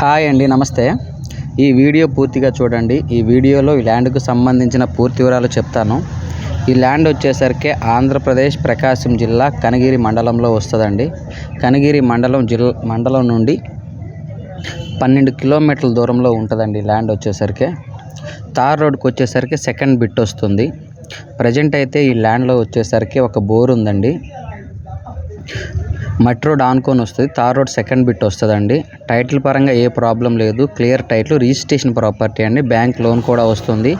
Hi అండి నమస్తే. ఈ వీడియో పూర్తిగా చూడండి. ఈ వీడియోలో ఈ ల్యాండ్కు సంబంధించిన పూర్తి వివరాలు చెప్తాను. ఈ ల్యాండ్ వచ్చేసరికి ఆంధ్రప్రదేశ్ ప్రకాశం జిల్లా కనగిరి మండలంలో వస్తుందండి. కనగిరి మండలం జిల్లా మండలం నుండి పన్నెండు కిలోమీటర్ల దూరంలో ఉంటుందండి ల్యాండ్ వచ్చేసరికి. తార్ రోడ్కి వచ్చేసరికి సెకండ్ బిట్ వస్తుంది. ప్రజెంట్ అయితే ఈ ల్యాండ్లో వచ్చేసరికి ఒక బోర్ ఉందండి. మట్ రోడ్ ఆన్కోన్ వస్తుంది. తార్ రోడ్ సెకండ్ బిట్ వస్తుందండి. టైటిల్ పరంగా ఏ ప్రాబ్లం లేదు. క్లియర్ టైటిల్ రిజిస్ట్రేషన్ ప్రాపర్టీ అండి. బ్యాంక్ లోన్ కూడా వస్తుంది.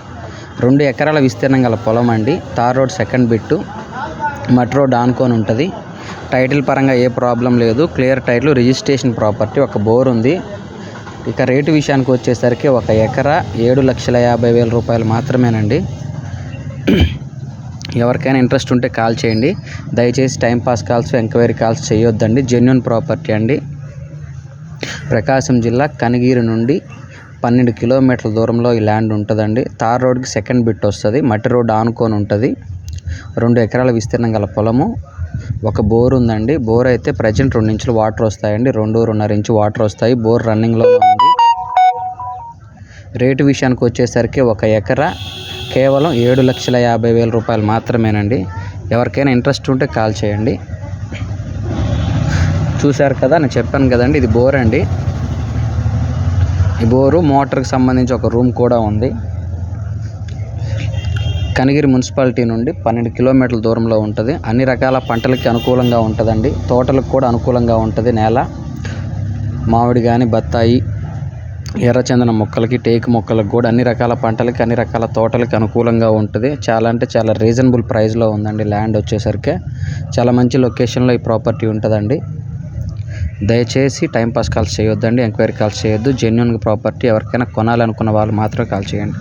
రెండు ఎకరాల విస్తీర్ణం గల పొలం అండి. Tar road second bit mud road ఆన్కోన్ ఉంటుంది. టైటిల్ పరంగా ఏ ప్రాబ్లం లేదు. క్లియర్ టైటిల్ రిజిస్ట్రేషన్ ప్రాపర్టీ ఒక బోర్ ఉంది. ఇక రేటు విషయానికి వచ్చేసరికి ఒక ఎకరా ఏడు లక్షల యాభై వేల రూపాయలు మాత్రమేనండి. ఎవరికైనా ఇంట్రెస్ట్ ఉంటే కాల్ చేయండి. దయచేసి టైంపాస్ కాల్స్ ఎంక్వైరీ కాల్స్ చేయొద్దండి. జెన్యున్ ప్రాపర్టీ అండి. ప్రకాశం జిల్లా కనిగిరి నుండి పన్నెండు కిలోమీటర్ల దూరంలో ఈ ల్యాండ్ ఉంటుందండి. తార్ రోడ్కి సెకండ్ బిట్ వస్తుంది. మట్టి రోడ్ ఆనుకొని ఉంటుంది. రెండు ఎకరాల విస్తీర్ణం గల పొలము. ఒక బోర్ ఉందండి. బోర్ అయితే ప్రజెంట్ రెండు ఇంచులు వాటర్ వస్తాయండి. రెండు రెండున్నర ఇంచు వాటర్ వస్తాయి. బోర్ రన్నింగ్లో ఉంది. రేటు విషయానికి వచ్చేసరికి ఒక ఎకరా కేవలం ఏడు లక్షల యాభై వేల రూపాయలు మాత్రమేనండి. ఎవరికైనా ఇంట్రెస్ట్ ఉంటే కాల్ చేయండి. చూశారు కదా నేను చెప్పాను కదండి ఇది బోర్ అండి. ఈ బోరు మోటార్కి సంబంధించి ఒక రూమ్ కూడా ఉంది. కనిగిరి మున్సిపాలిటీ నుండి పన్నెండు కిలోమీటర్ల దూరంలో ఉంటుంది. అన్ని రకాల పంటలకి అనుకూలంగా ఉంటుందండి. తోటలకు కూడా అనుకూలంగా ఉంటుంది నేల. మామిడి కానీ బత్తాయి ఎర్రచందనం మొక్కలకి టేకు మొక్కలకు కూడా అన్ని రకాల పంటలకి అన్ని రకాల తోటలకి అనుకూలంగా ఉంటుంది. చాలా అంటే చాలా రీజనబుల్ ప్రైస్లో ఉందండి ల్యాండ్ వచ్చేసరికి. చాలా మంచి లొకేషన్లో ఈ ప్రాపర్టీ ఉంటుందండి. దయచేసి టైంపాస్ కాల్స్ చేయొద్దండి ఎంక్వైరీ కాల్స్ చేయొద్దు. జెన్యున్ ప్రాపర్టీ ఎవరికైనా కొనాలనుకున్న వాళ్ళు మాత్రమే కాల్ చేయండి.